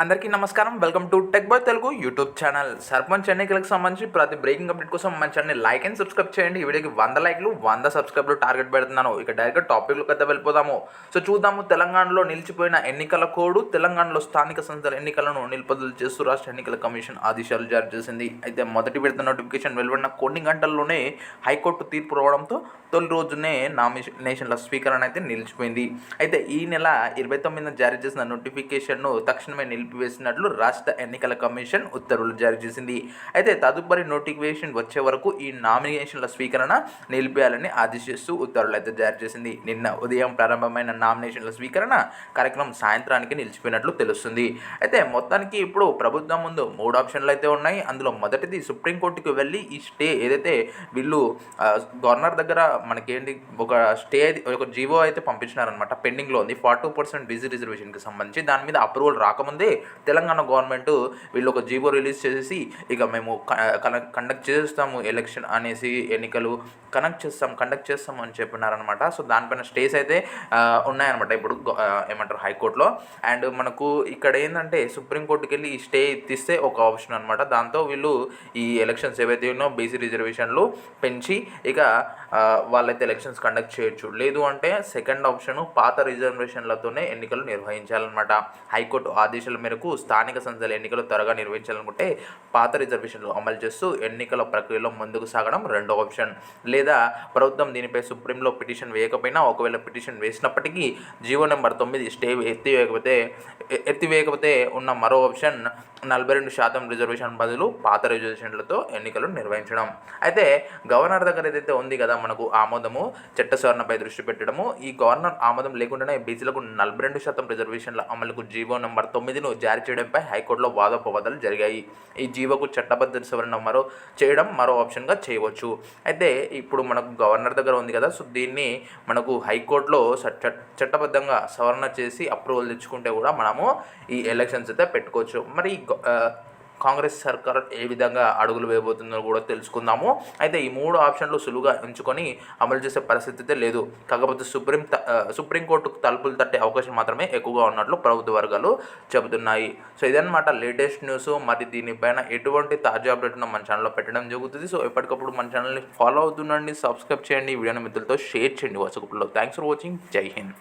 అందరికీ నమస్కారం. Welcome to tech boy Telugu YouTube channel sarpanch ఎన్నికలకు సంబంధించి ప్రతి బ్రేకింగ్ అప్డేట్ కోసం మన ఛానల్ లైక్ అండ్ సబ్స్క్రైబ్ చేయండి. ఈ వీడియోకి వంద లైక్లు వంద సబ్స్క్రైబ్లు టార్గెట్ పెడుతున్నాను. ఇక డైరెక్ట్ టాపిక్లకు అయితే వెళ్ళిపోదాము. సో చూద్దాము తెలంగాణలో నిలిచిపోయిన ఎన్నికల కోడ్ తెలంగాణలో స్థానిక సంస్థల ఎన్నికలను నిలుపుదల చేస్తూ రాష్ట్ర ఎన్నికల కమిషన్ ఆదేశాలు జారీ చేసింది. అయితే మొదటి విడత నోటిఫికేషన్ వెలువడిన కొన్ని గంటల్లోనే హైకోర్టు తీర్పు రావడంతో తొలి రోజునే నామినేషన్ల స్వీకరణ అయితే నిలిచిపోయింది. అయితే ఈ నెల ఇరవై తొమ్మిదిన జారీ చేసిన నోటిఫికేషన్ను తక్షణమే నిలిపివేసినట్లు రాష్ట్ర ఎన్నికల కమిషన్ ఉత్తర్వులు జారీ చేసింది. అయితే తదుపరి నోటిఫికేషన్ వచ్చే వరకు ఈ నామినేషన్ల స్వీకరణ నిలిపేయాలని ఆదేశిస్తూ ఉత్తర్వులు అయితే జారీ చేసింది. నిన్న ఉదయం ప్రారంభమైన నామినేషన్ల స్వీకరణ కార్యక్రమం సాయంత్రానికి నిలిచిపోయినట్లు తెలుస్తుంది. అయితే మొత్తానికి ఇప్పుడు ప్రభుత్వం ముందు మూడు ఆప్షన్లు అయితే ఉన్నాయి. అందులో మొదటిది సుప్రీంకోర్టుకు వెళ్ళి ఈ స్టే ఏదైతే వీళ్ళు గవర్నర్ దగ్గర మనకేంటి ఒక స్టే ఒక జీవో అయితే పంపించినారనమాట పెండింగ్లో ఉంది. ఫార్టీ పర్సెంట్ బీసీ రిజర్వేషన్కి సంబంధించి దాని మీద అప్రూవల్ రాకముందే తెలంగాణ గవర్నమెంట్ వీళ్ళు ఒక జీవో రిలీజ్ చేసేసి ఇక మేము కండక్ట్ చేస్తాము ఎలక్షన్ అనేసి ఎన్నికలు కనెక్ట్ చేస్తాం కండక్ట్ చేస్తాం అని చెప్పినారనమాట సో దానిపైన స్టేస్ అయితే ఉన్నాయన్నమాట. ఇప్పుడు ఏమంటారు హైకోర్టులో. అండ్ మనకు ఇక్కడ ఏంటంటే సుప్రీంకోర్టుకి వెళ్ళి ఈ స్టే తీస్తే ఒక ఆప్షన్ అనమాట దాంతో వీళ్ళు ఈ ఎలక్షన్స్ ఏవైతే ఉన్నో బీసీ రిజర్వేషన్లు పెంచి ఇక వాళ్ళైతే ఎలక్షన్స్ కండక్ట్ చేయొచ్చు. లేదు అంటే సెకండ్ ఆప్షన్ పాత రిజర్వేషన్లతోనే ఎన్నికలు నిర్వహించాలన్నమాట. హైకోర్టు ఆదేశాల మేరకు స్థానిక సంస్థల ఎన్నికలు త్వరగా నిర్వహించాలనుకుంటే పాత రిజర్వేషన్లు అమలు చేస్తూ ఎన్నికల ప్రక్రియలో ముందుకు సాగడం రెండో ఆప్షన్ లేదా ప్రభుత్వం దీనిపై సుప్రీంలో పిటిషన్ వేయకపోయినా ఒకవేళ పిటిషన్ వేసినప్పటికీ జీవో నెంబర్ తొమ్మిది స్టే ఎత్తివేయకపోతే ఎత్తివేయకపోతే ఉన్న మరో ఆప్షన్ నలభై రెండు శాతం రిజర్వేషన్ బదులు పాత రిజర్వేషన్లతో ఎన్నికలు నిర్వహించడం. అయితే గవర్నర్ దగ్గర ఏదైతే ఉంది కదా మనకు ఆమోదము చట్ట సవరణపై దృష్టి పెట్టడము ఈ గవర్నర్ ఆమోదం లేకుండానే బీసీలకు నలభై రెండు శాతం రిజర్వేషన్ల అమలుకు జీవో నెంబర్ తొమ్మిదిను జారీ చేయడంపై హైకోర్టులో వాదోపవాదాలు జరిగాయి. ఈ జీవోకు చట్టబద్ధ సవరణ మరో చేయడం మరో ఆప్షన్గా చేయవచ్చు. అయితే ఇప్పుడు మనకు గవర్నర్ దగ్గర ఉంది కదా సో దీన్ని మనకు హైకోర్టులో చట్టబద్ధంగా సవరణ చేసి అప్రూవల్ తెచ్చుకుంటే కూడా మనము ఈ ఎలక్షన్స్ అయితే పెట్టుకోవచ్చు. మరి ఈ కాంగ్రెస్ సర్కార్ ఏ విధంగా అడుగులు వేయబోతుందో కూడా తెలుసుకుందాము. అయితే ఈ మూడు ఆప్షన్లు సులువుగా ఎంచుకొని అమలు చేసే పరిస్థితి అయితే లేదు. కాకపోతే సుప్రీం సుప్రీంకోర్టుకు తలుపులు తట్టే అవకాశం మాత్రమే ఎక్కువగా ఉన్నట్లు ప్రభుత్వ వర్గాలు చెబుతున్నాయి. సో ఇదన్నమాట లేటెస్ట్ న్యూస్. మరి దీనిపైన ఎటువంటి తాజా అప్డేట్ను ఉన్న మన ఛానల్లో పెట్టడం జరుగుతుంది. సో ఎప్పటికప్పుడు మన ఛానల్ని ఫాలో అవుతుండండి సబ్స్క్రైబ్ చేయండి వీడియోని మిత్రులతో షేర్ చేయండి వాట్సాప్లో థ్యాంక్స్ ఫర్ వాచింగ్. జై హింద్.